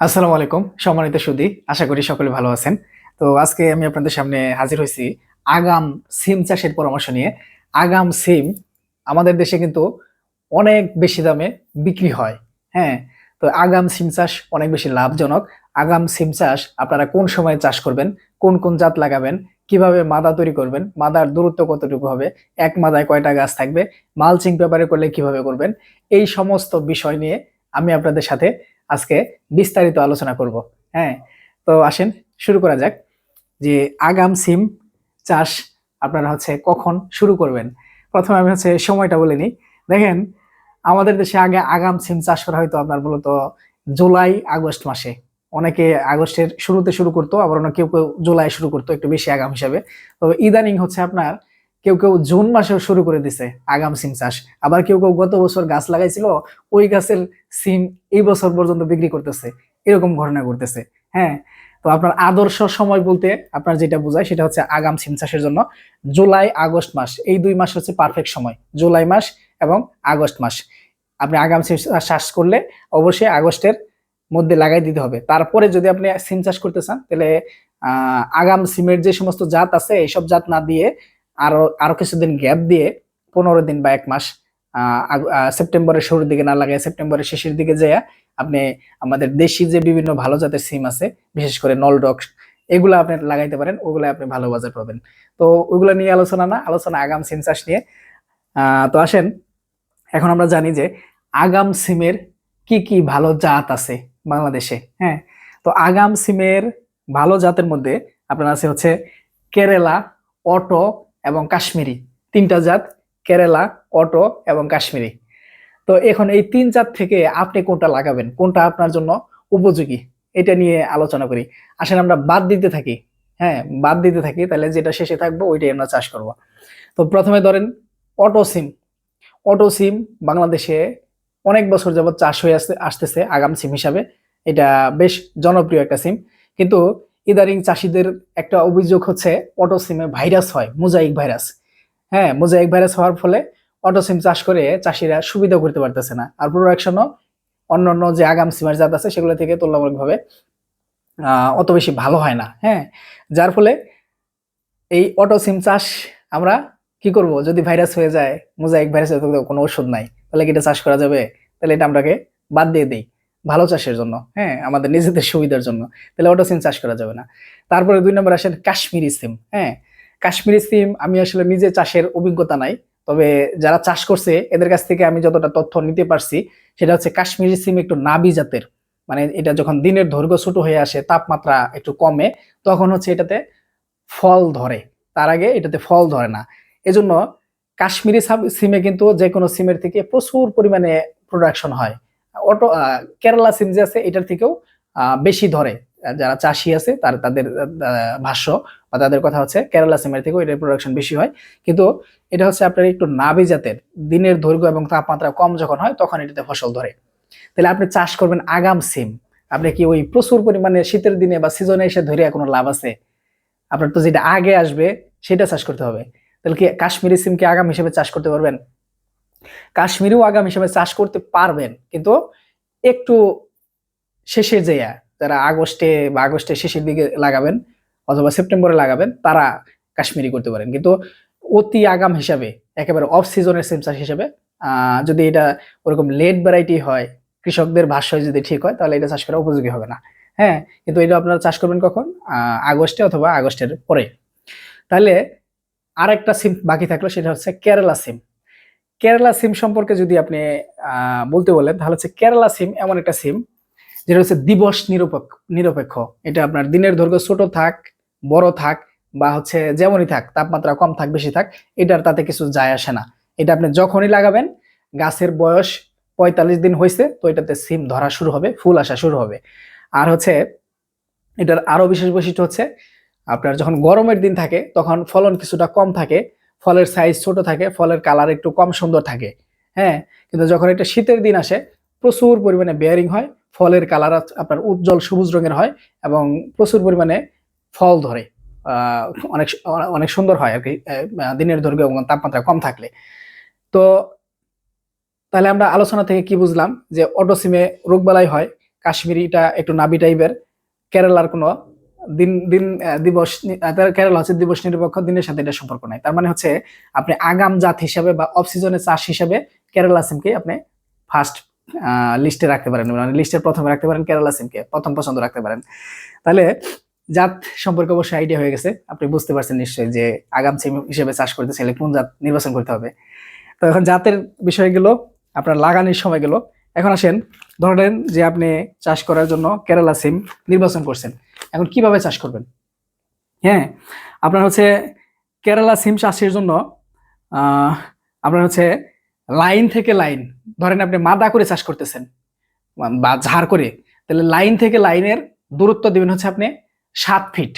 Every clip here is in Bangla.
আসসালামু আলাইকুম, সম্মানিত সুদি, আশা করি সকলে ভালো আছেন। তো আজকে আমি আপনাদের সামনে হাজির হয়েছি আগাম সিম চাষের পরামর্শ নিয়ে। আগাম সিম আমাদের দেশে কিন্তু অনেক বেশি দামে বিক্রি হয় হ্যাঁ? তো আগাম সিম চাষ অনেক বেশি লাভজনক। আগাম সিম চাষ আপনারা কোন সময় চাষ করবেন, কোন কোন জাত লাগাবেন, কীভাবে মাদা তৈরি করবেন, মাদার দূরত্ব কতটুকু হবে, এক মাদায় কয়টা গাছ থাকবে, মালচিং পেপারে করলে কীভাবে করবেন, এই সমস্ত বিষয় নিয়ে আমি আপনাদের সাথে আজকে বিস্তারিত আলোচনা করব। হ্যাঁ তো আসেন, শুরু করা যাক যে আগাম সিম চাষ আপনারা হচ্ছে কখন শুরু করবেন? প্রথমে আমি হচ্ছে সময়টা বলে নিই। দেখেন, আমাদের দেশে আগে আগাম সিম চাষ করা হয়তো আপনার মূলত জুলাই, আগস্ট মাসে। অনেকে আগস্টের শুরুতে শুরু করতো, আবার অনেক কেউ কেউ জুলাই শুরু করতো, একটু বেশি আগাম হিসাবে। তবে ইদানিং হচ্ছে আপনার কেউ কেউ জুন মাসেও শুরু করে দিছে আগাম সিম চাষ। আবার কেউ কেউ গত বছর গাছ লাগাইছিল, ওই গাছের সিম এই বছর পর্যন্ত বিক্রি করতেছে। এরকম ঘটনা ঘটতেছে হ্যাঁ? তো আপনার আদর্শ সময় বলতে আপনার যেটা বোঝায় সেটা হচ্ছে আগাম সিম চাষের জন্য জুলাই, আগস্ট মাস। এই দুই মাস হচ্ছে পারফেক্ট সময়, জুলাই মাস এবং আগস্ট মাস। আপনি আগাম সিম চাষ করলে অবশ্যই আগস্টের মধ্যে লাগাই দিতে হবে। তারপরে যদি আপনি সিম চাষ করতে চান, তাহলে আগাম সিমের যে সমস্ত জাত আছে, এইসব জাত না দিয়ে আরও আরও কিছুদিন গ্যাপ দিয়ে পনেরো দিন বা এক মাস সেপ্টেম্বরের শুরুর দিকে না লাগায় সেপ্টেম্বরের শেষের দিকে যেয়া আপনি আমাদের দেশি যে বিভিন্ন ভালো জাতের সিম আছে, বিশেষ করে নলডক এগুলো আপনি লাগাইতে পারেন, ওগুলো আপনি ভালো বাজার পাবেন। তো ওগুলো নিয়ে আলোচনা না, আলোচনা আগাম সিম চাষ নিয়ে। তো আসেন, এখন আমরা জানি যে আগাম সিমের কি কি ভালো জাত আছে বাংলাদেশে হ্যাঁ? তো আগাম সিমের ভালো জাতের মধ্যে আপনার আছে হচ্ছে কেরালা, অটো এবং কাশ্মীরি। তিনটা জাত, কেরালা, অটো এবং কাশ্মীরি। তো এখন এই তিন জাত থেকে আপনি কোনটা লাগাবেন? কোনটা আপনার জন্য উপযোগী? এটা নিয়ে আলোচনা করি। আসলে আমরা বাদ দিতে থাকি। হ্যাঁ বাদ দিতে থাকি, তাহলে যেটা শেষে থাকব ওইটাই আমরা চাষ করব। তো প্রথমে ধরেন, অটো সিম। অটো সিম বাংলাদেশে অনেক বছর যাবত চাষ হয়ে আসতে, আসতেছে আগাম সিম হিসাবে। এটা বেশ জনপ্রিয় একটা সিম। কিন্তু ইদারিং চাষিদের একটা অভিযোগ হচ্ছে অটো সিমে ভাইরাস হয়, মোজাইক ভাইরাস হ্যাঁ মোজাইক ভাইরাস হওয়ার ফলে অটো সিম চাষ করে চাষিরা সুবিধা করতে পারতেছে না। আর প্রোডাকশনও অন্যান্য যে আগাম সিমের জাত আছে, সেগুলো থেকে তুলনামূলকভাবে অত বেশি ভালো হয় না। হ্যাঁ যার ফলে এই অটো সিম চাষ আমরা কি করব? যদি ভাইরাস হয়ে যায়, মোজাইক ভাইরাস কোনো ওষুধ নাই, তাহলে কি এটা চাষ করা যাবে? তাহলে এটা আমরাকে বাদ দিয়ে দিই। ভালো চাষের জন্য হ্যাঁ আমাদের নিজেদের সুবিধার জন্য, তাহলে অটো সিম চাষ করা যাবে না। তারপরে দুই নম্বর আসেন কাশ্মীরি সিম হ্যাঁ কাশ্মীরি সিম আমি আসলে নিজে চাষের অভিজ্ঞতা নাই, তবে যারা চাষ করছে, এদের কাছ থেকে আমি যতটা তথ্য নিতে পারছি, সেটা হচ্ছে কাশ্মীরি সিম একটু নাবি জাতের মানে এটা যখন দিনের দৈর্ঘ্য ছোট হয়ে আসে, তাপমাত্রা একটু কমে, তখন হচ্ছে এটাতে ফল ধরে, তার আগে এটাতে ফল ধরে না। এজন্য কাশ্মীরি সিমে কিন্তু যে কোনো সিমের থেকে প্রচুর পরিমাণে প্রোডাকশন হয়। অটো কেরালা সিম যে আছে, এটার থেকেও বেশি ধরে। যারা চাষি আছে, তার, তাদের ভাষ্য বা তাদের কথা হচ্ছে কেরালা সিমের থেকেও এটার প্রোডাকশন বেশি হয়। কিন্তু এটা হচ্ছে আপনার একটু নাবি জাতের। দিনের দৈর্ঘ্য এবং তাপমাত্রা কম যখন হয়, তখন এটাতে ফসল ধরে। তাহলে আপনি চাষ করবেন আগাম সিম। আপনি কি ওই প্রচুর পরিমাণে শীতের দিনে বা সিজনে এসে ধরে কোনো লাভ আছে? আপনার তো যেটা আগে আসবে, সেটা চাষ করতে হবে। তাহলে কি কাশ্মীরি সিম কি আগাম হিসেবে চাষ করতে পারবেন? কাশ্মীরিও আগাম হিসেবে চাষ করতে পারবেন, কিন্তু একটু শেষে যেয়া যারা আগস্টে বা আগস্টের শেষের দিকে লাগাবেন অথবা সেপ্টেম্বরে লাগাবেন, তারা কাশ্মীরি করতে পারেন। কিন্তু অতি আগাম হিসাবে, একেবারে অফ সিজনের সিম চাষ হিসাবে যদি এটা ওরকম লেট ভ্যারাইটি হয়, কৃষকদের ভাষ্য যদি ঠিক হয়, তাহলে এটা চাষ করা উপযোগী হবে না। হ্যাঁ কিন্তু এটা আপনারা চাষ করবেন কখন? আগস্টে অথবা আগস্টের পরে। তাহলে আরেকটা সিম বাকি থাকল, সেটা হচ্ছে কেরালা সিম কেরালা সিম সম্পর্কে যদি আপনি বলতে বলেন, তাহলে হচ্ছে কেরালা সিম এমন একটা সিম যেটা হচ্ছে দিবস নিরপেক্ষ নিরপেক্ষ। এটা আপনার দিনের দৈর্ঘ্য ছোট থাক, বড় থাক, বা হচ্ছে যেমনই থাক, তাপমাত্রা কম থাক, বেশি থাক, এটার তাতে কিছু যায় আসে না। এটা আপনি যখনই লাগাবেন, গাছের বয়স পঁয়তাল্লিশ দিন হয়েছে তো এটাতে সিম ধরা শুরু হবে, ফুল আসা শুরু হবে। আর হচ্ছে, এটার আরও বিশেষ বৈশিষ্ট্য হচ্ছে, আপনার যখন গরমের দিন থাকে, তখন ফলন কিছুটা কম থাকে ফলের সাইজ ছোট থাকে, ফলের কালার একটু কম সুন্দর থাকে হ্যাঁ? কিন্তু যখন এটা শীতের দিন আসে, প্রচুর পরিমাণে বেয়ারিং হয়, ফলের কালার আপনার উজ্জ্বল সবুজ রঙের হয় এবং প্রচুর পরিমাণে ফল ধরে অনেক অনেক সুন্দর হয় আর কি দিনের দৈর্ঘ্য এবং তাপমাত্রা কম থাকলে। তো তাহলে আমরা আলোচনা থেকে কি বুঝলাম যে অটোসিমে রোগবালাই হয়, কাশ্মীরিটা একটু নাবি টাইপের কেরালার কোনো দিন দিন দিবস তার কেরালা হচ্ছে দিবস নিরপেক্ষ, দিনের সাথে এটা সম্পর্ক নাই। তার মানে হচ্ছে আপনি আগাম জাত হিসাবে বা অফ সিজনে চাষ হিসাবে কেরালা সিমকে আপনি ফার্স্ট লিস্টে রাখতে পারেন। মানে লিস্টের প্রথমে রাখতে পারেন কেরালা সিমকে, প্রথম পছন্দ রাখতে পারেন। তাহলে জাত সম্পর্কে অবশ্যই আইডিয়া হয়ে গেছে। আপনি বুঝতে পারছেন নিশ্চয়ই যে আগাম সিম হিসেবে চাষ করতে চাইলে কোন জাত নির্বাচন করতে হবে। তো এখন জাতের বিষয় গেল, আপনার লাগানোর সময় গেল। এখন আসেন ধরেন যে আপনি চাষ করার জন্য কেরালা সিম নির্বাচন করছেন। এখন কীভাবে চাষ করবেন? হ্যাঁ আপনার হচ্ছে কেরালা সিম চাষের জন্য আপনার হচ্ছে লাইন থেকে লাইন, ধরেন আপনি মাদা করে চাষ করতেছেন, বা ঝাড় করে, তাহলে লাইন থেকে লাইনের দূরত্ব দিবেন হচ্ছে আপনি সাত ফিট।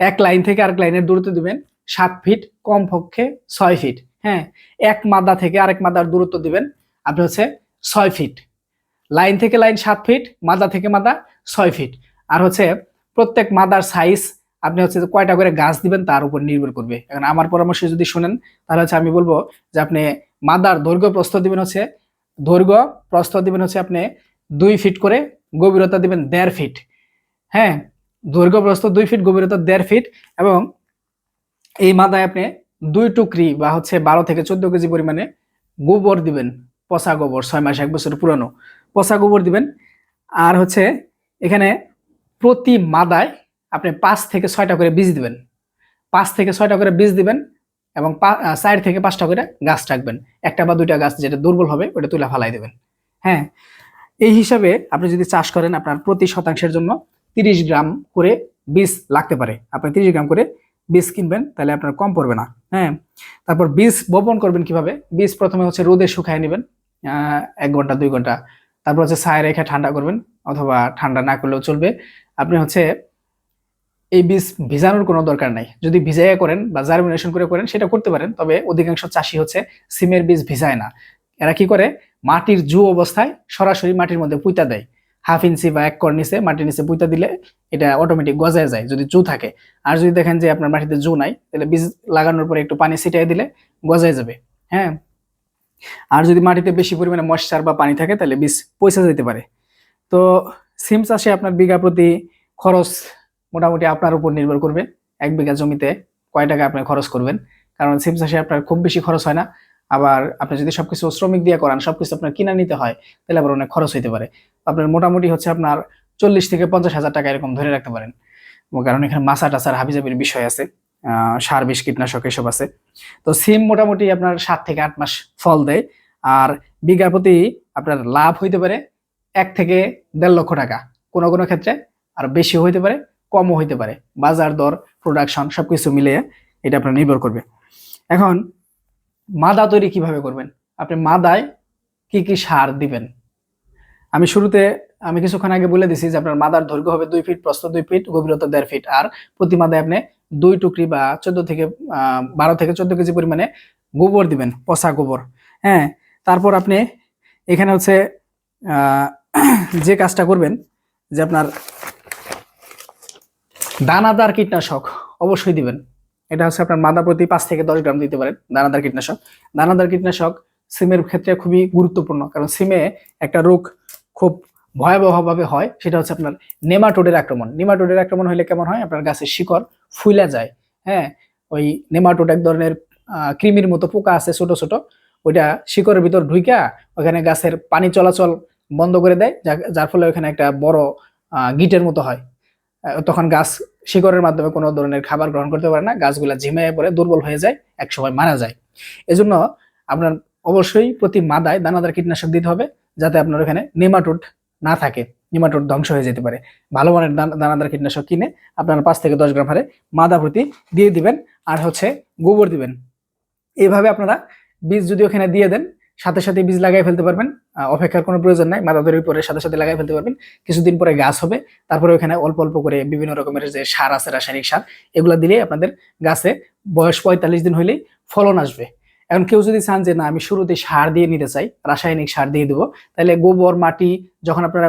এক লাইন থেকে আরেক লাইনের দূরত্ব দিবেন সাত ফিট, কমপক্ষে ছয় ফিট। হ্যাঁ এক মাদা থেকে আরেক মাদার দূরত্ব দিবেন আপনি হচ্ছে ছয় ফিট। লাইন থেকে লাইন সাত ফিট, মাদা থেকে মাদা ছয় ফিট। আর হচ্ছে প্রত্যেক মাদার সাইজ আপনি হচ্ছে কয়টা করে গাছ দিবেন তার উপর নির্ভর করবে। এখন আমার পরামর্শ যদি শুনেন, তাহলে হচ্ছে আমি বলব যে আপনি মাদার দৈর্ঘ্য প্রস্থ দিবেন হচ্ছে, দৈর্ঘ্য প্রস্থ দিবেন হচ্ছে আপনি দুই ফিট করে, গভীরতা দিবেন দেড় ফিট হ্যাঁ দৈর্ঘ্য প্রস্থ দুই ফিট গভীরতা দেড় ফিট এবং এই মাদায় আপনি দুই টুকরি বা হচ্ছে বারো থেকে চোদ্দ কেজি পরিমাণে গোবর দিবেন, পচা গোবর, ছয় মাস, এক বছর পুরানো। পচা গোবর দিবেন। আর হচ্ছে এখানে প্রতি মাদায় আপনি পাঁচ থেকে ছয়টা করে বীজ দিবেন। পাঁচ থেকে ছয়টা করে বীজ দিবেন এবং চার থেকে পাঁচটা করে গাছ রাখবেন। একটা বা দুইটা গাছ যেটা দুর্বল হবে ওটা তুলে ফালাই দেবেন। হ্যাঁ এই হিসাবে আপনি যদি চাষ করেন আপনার প্রতি শতাংশের জন্য তিরিশ গ্রাম করে বীজ লাগতে পারে। আপনি তিরিশ গ্রাম করে বীজ কিনবেন, তাহলে আপনার কম পড়বে না। হ্যাঁ তারপর বীজ বপন করবেন কীভাবে? বীজ প্রথমে হচ্ছে রোদে শুকায় নেবেন এক ঘণ্টা, দুই ঘণ্টা। তারপর হচ্ছে ছায় রেখে ঠান্ডা করবেন, অথবা ঠান্ডা না করলেও চলবে। আপনি হচ্ছে এই বীজ ভিজানোর কোনো দরকার নাই। যদি ভিজাইয়া করেন বা জার্মিনেশন করে করেন, সেটা করতে পারেন, তবে অধিকাংশ চাষি হচ্ছে সিমের বীজ ভিজায় না। এরা কি করে? মাটির জু অবস্থায় সরাসরি মাটির মধ্যে পুঁতা দেয়। হাফ ইঞ্চি বা এক কর নিচে মাটির নিচে পুঁতা দিলে এটা অটোমেটিক গজায় যায়, যদি জু থাকে। আর যদি দেখেন যে আপনার মাটিতে জু নাই, তাহলে বীজ লাগানোর পরে একটু পানি ছিটিয়ে দিলে গজায় যাবে। হ্যাঁ? আর যদি মাটিতে বেশি পরিমাণে ময়শ্চার বা পানি থাকে, তাহলে বীজ পয়সা যেতে পারে। তো সিম চাষে আপনার বিঘা প্রতি খরচ মোটামুটি আপনার উপর নির্ভর করবে। এক বিঘা জমিতে কয় টাকা আপনি খরচ করবেন? কারণ সিম চাষে আপনার খুব বেশি খরচ হয় না। আবার আপনি যদি সবকিছু শ্রমিক দিয়ে করান, সবকিছু আপনার কিনা নিতে হয়, তাহলে আবার অনেক খরচ হইতে পারে। আপনার মোটামুটি হচ্ছে আপনার চল্লিশ থেকে পঞ্চাশ হাজার টাকা এরকম ধরে রাখতে পারেন। কারণ এখানে মাছা টাছার হাবিজাবির বিষয় আছে সার, বিষ, কীটনাশক এসব আছে। তো সিম মোটামুটি আপনার সাত থেকে আট মাস ফল দেয়। আর বিঘা প্রতি আপনার লাভ হইতে পারে এক থেকে দেড় লক্ষ টাকা কোনো কোনো ক্ষেত্রে আর বেশি হইতে পারে, কমও হইতে পারে। বাজার দর প্রোডাকশন সবকিছু মিলিয়ে এটা আপনার নির্ভর করবে। এখন মাদা তৈরি কীভাবে করবেন? আপনি মাদায় কি কি সার দিবেন? আমি শুরুতে আমি কিছুক্ষণ আগে বলে দিছি যে আপনার মাদার দৈর্ঘ্য হবে দুই ফিট, প্রস্থ দুই ফিট, গভীরতা দেড় ফিট। আর প্রতি মাদায় আপনি দুই টুকরি বা চোদ্দ থেকে বারো থেকে চোদ্দ কেজি পরিমাণে গোবর দিবেন, পচা গোবর। হ্যাঁ তারপর আপনি এখানে হচ্ছে যে কাজটা করবেন, যে আপনার দানাদার কীটনাশক অবশ্যই দিবেন। এটা হচ্ছে আপনার মাদা প্রতি পাঁচ থেকে দশ গ্রাম দিতে পারেন দানাদার কীটনাশক। দানাদার কীটনাশক সিমের ক্ষেত্রে খুবই গুরুত্বপূর্ণ, কারণ সিমে একটা রোগ খুব ভয়াবহভাবে হয়, সেটা হচ্ছে আপনার নেমাটোডের আক্রমণ। নেমাটোডের আক্রমণ হলে কেমন হয়? আপনার গাছের শিকড় ফুলে যায় হ্যাঁ? ওই নেমাটোড এক ধরনের কৃমির মতো পোকা আছে ছোট ছোট, ওইটা শিকড়ের ভিতর ঢুইকা ওখানে গাছের পানি চলাচল বন্ধ করে দেয় যার ফলে ওখানে একটা বড় গিটের মতো হয়। তখন গাছ শিকড়ের মাধ্যমে কোনো ধরনের খাবার গ্রহণ করতে পারে না, গাছগুলা ঝিমিয়ে পড়ে দুর্বল হয়ে যায় এক সময় মারা যায়। এজন্য আপনার অবশ্যই প্রতি মাদায় দানাদার কীটনাশক দিতে হবে, যাতে আপনার ওখানে নেমাটোড না থাকে, নেমাটোড ধ্বংস হয়ে যেতে পারে। ভালো মানের দান- দানাদার কীটনাশক কিনে আপনার পাঁচ থেকে দশ গ্রাম হারে মাদা প্রতি দিয়ে দিবেন, আর হচ্ছে গোবর দিবেন। এইভাবে আপনারা বীজ যদি ওখানে দিয়ে দেন, সাথে সাথে বীজ লাগাই ফেলতে পারবেন অপেক্ষার কোনো প্রয়োজন নাই। মাদা তৈরির পরে সাথে সাথে লাগাই ফেলতে পারবেন। কিছুদিন পরে গাছ হবে। তারপরে ওখানে অল্প অল্প করে বিভিন্ন রকমের যে সার আছে, রাসায়নিক সার, এগুলো দিলে আপনাদের গাছে বয়স পঁয়তাল্লিশ দিন হলেই ফলন আসবে। এখন কেউ যদি চান যে, না, আমি শুরুতে সার দিয়ে নিতে চাই, রাসায়নিক সার দিয়ে দেবো, তাহলে গোবর, মাটি যখন আপনারা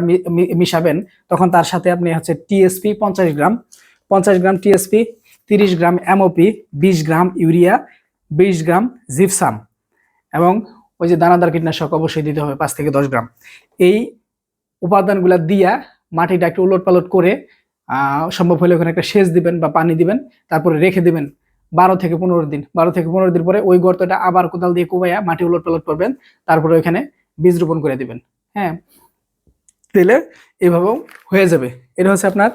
মিশাবেন, তখন তার সাথে আপনি হচ্ছে টিএসপি পঞ্চাশ গ্রাম পঞ্চাশ গ্রাম টিএসপি তিরিশ গ্রাম এমওপি বিশ গ্রাম ইউরিয়া, বিশ গ্রাম জিপসাম এবং ওই যে দানাদার কীটনাশক অবশ্যই দিতে হবে, পাঁচ থেকে দশ গ্রাম। এই উপাদানগুলা দিয়া মাটিটা একটু উলট পালট করে সম্ভব হলে ওখানে একটা সেচ দিবেন বা পানি দিবেন, তারপরে রেখে দিবেন বারো থেকে পনেরো দিন। বারো থেকে পনেরো দিন পরে ওই গর্তটা আবার কোদাল দিয়ে কুবাইয়া মাটি উলট পালট করবেন, তারপরে ওইখানে বীজ রোপণ করে দিবেন। হ্যাঁ তেলে এভাবেও হয়ে যাবে। এটা হচ্ছে আপনার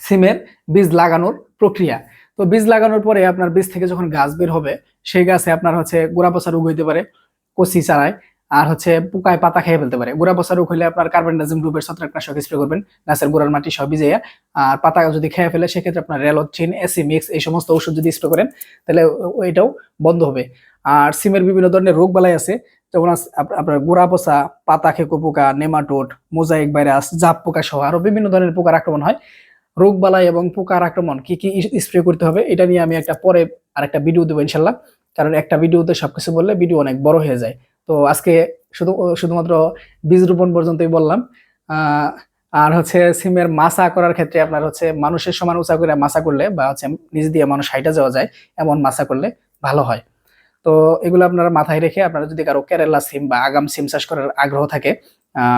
সিমের বীজ লাগানোর প্রক্রিয়া। তো বীজ লাগানোর পরে আপনার বীজ থেকে যখন গাছ বের হবে, সেই গাছে আপনার হচ্ছে গোড়া পচা রোগ হইতে পারে, কচি চারায়, আর হচ্ছে পোকায় পাতা খেয়ে ফেলতে পারে। গোড়া পচা রোগ হলে আপনার কার্বনডাইজিম গ্রুপের ছত্রাকনাশক স্প্রে করবেন, গাছের গোড়ার মাটি সব ভিজিয়ে আর পাতা যদি খেয়ে ফেলে, সেক্ষেত্রে আপনার রেলোচিন এসিমিক্স এই সমস্ত ওষুধ যদি স্প্রে করেন, তাহলে এটাও বন্ধ হবে। আর সিমের বিভিন্ন ধরনের রোগ বালাই আছে, যেমন আপনার গোড়া পচা, পাতা খেকো পোকা, নেমাটোড, মোজাইক ভাইরাস, জাপ পোকা সহ আরও বিভিন্ন ধরনের পোকার আক্রমণ হয়। রোগ বালাই এবং পোকার আক্রমণ কি কি স্প্রে করতে হবে, এটা নিয়ে আমি একটা পরে আরেকটা ভিডিও দেবো ইনশাল্লাহ। কারণ একটা ভিডিওতে সবকিছু বললে ভিডিও অনেক বড় হয়ে যায়। তো আজকে শুধু, শুধুমাত্র বীজ রোপণ পর্যন্তই বললাম। আর হচ্ছে সিমের মাসা করার ক্ষেত্রে আপনার হচ্ছে মানুষের সমান উঁচা করে মাসা করলে বা হচ্ছে নিজ দিয়ে মানুষ হাইটা যাওয়া যায়, এমন মাসা করলে ভালো হয়। তো এগুলো আপনারা মাথায় রেখে আপনারা যদি কারও কেরালা সিম বা আগাম সিম চাষ করার আগ্রহ থাকে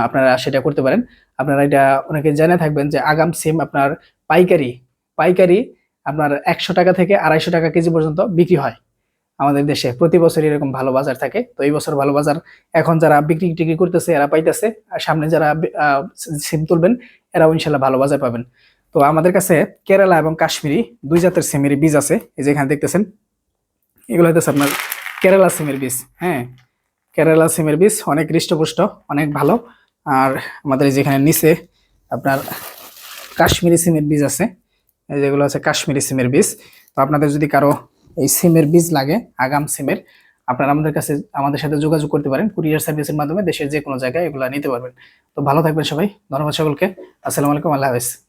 আপনারা সেটা করতে পারেন। আপনারা এটা অনেকে জেনে থাকবেন যে আগাম সিম আপনার পাইকারি পাইকারি আপনার একশো টাকা থেকে আড়াইশো টাকা কেজি পর্যন্ত বিক্রি হয় আমাদের দেশে। প্রতি বছর এরকম ভালো বাজার থাকে। তো এই বছর ভালো বাজার এখন যারা বিক্রি টিক্রি করতেছে, এরা পাইতেছে। আর সামনে যারা সিম তুলবেন, এরাও ইনশাল্লাহ ভালো বাজার পাবেন। তো আমাদের কাছে কেরালা এবং কাশ্মীরি দুই জাতের সিমের বীজ আছে। এই যে এখানে দেখতেছেন, এগুলো হইতেছে আপনার কেরালা সিমের বীজ। হ্যাঁ কেরালা সিমের বীজ অনেক হৃষ্টপুষ্ট, অনেক ভালো। আর আমাদের যেখানে নিচে আপনার কাশ্মীরি সিমের বীজ আছে যেগুলো আছে কাশ্মীরি সিমের বীজ তো আপনাদের যদি কারও এই সিমের বীজ লাগে, আগাম সিমের আপনারা আমাদের কাছে, আমাদের সাথে যোগাযোগ করতে পারেন, কুরিয়ার সার্ভিসের মাধ্যমে দেশের যে কোনো জায়গায় এগুলো নিতে পারবেন। তো ভালো থাকবেন সবাই, ধন্যবাদ সকলকে, আসসালামু আলাইকুম, আল্লাহ হাফেজ।